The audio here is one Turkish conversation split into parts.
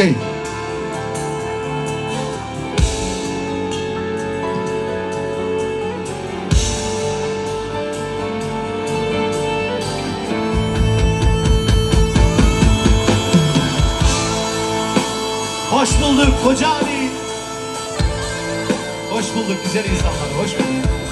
Ey. Hoş bulduk Koca Ali. Hoş bulduk güzel insanlar. Hoş bulduk.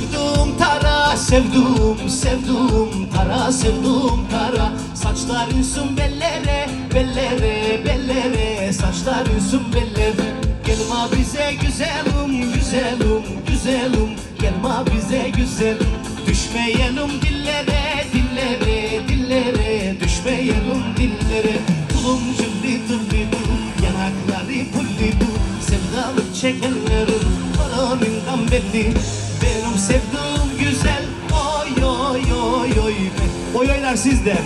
Sevdum tara sevdum sevdum tara sevdum tara. Saçlar ünsün bellere bellere bellere. Saçlar ünsün bellere. Gelma bize güzelim güzelim güzelim. Gelma bize güzelim. Düşmeyelim dillere dillere dillere. Düşmeyelim dillere. Cülli tulli dul Yanakları pulli dul Sevdalık çekenlerin Paranından belli Sevduğum güzel. Oy oy oy oy Oy oylar sizde.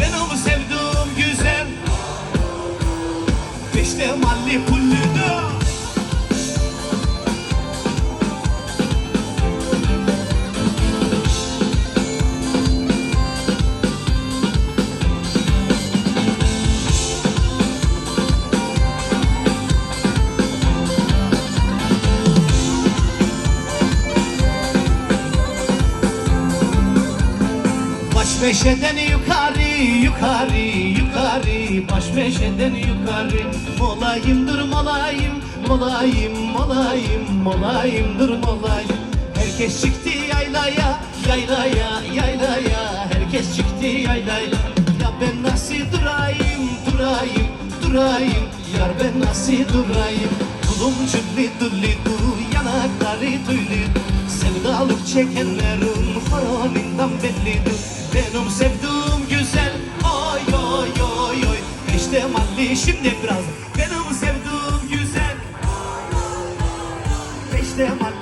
Benim sevduğum güzel. İşte malli pulli meşeden yukarı, yukarı, yukarı. Baş meşeden yukarı. Molayımdır molayım, molayım, molayım Molayımdır molayım. Herkes çıktı yaylaya, yaylaya, yaylaya. Herkes çıktı yaylaya. Ya ben nasıl durayım, durayım, durayım? Yar ben nasıl durayım? Tulum cülli dulli du, yanakları tüylü Sevdalık çekenlerin Şimdi biraz. Benim sevdiğim güzel. Beşte mal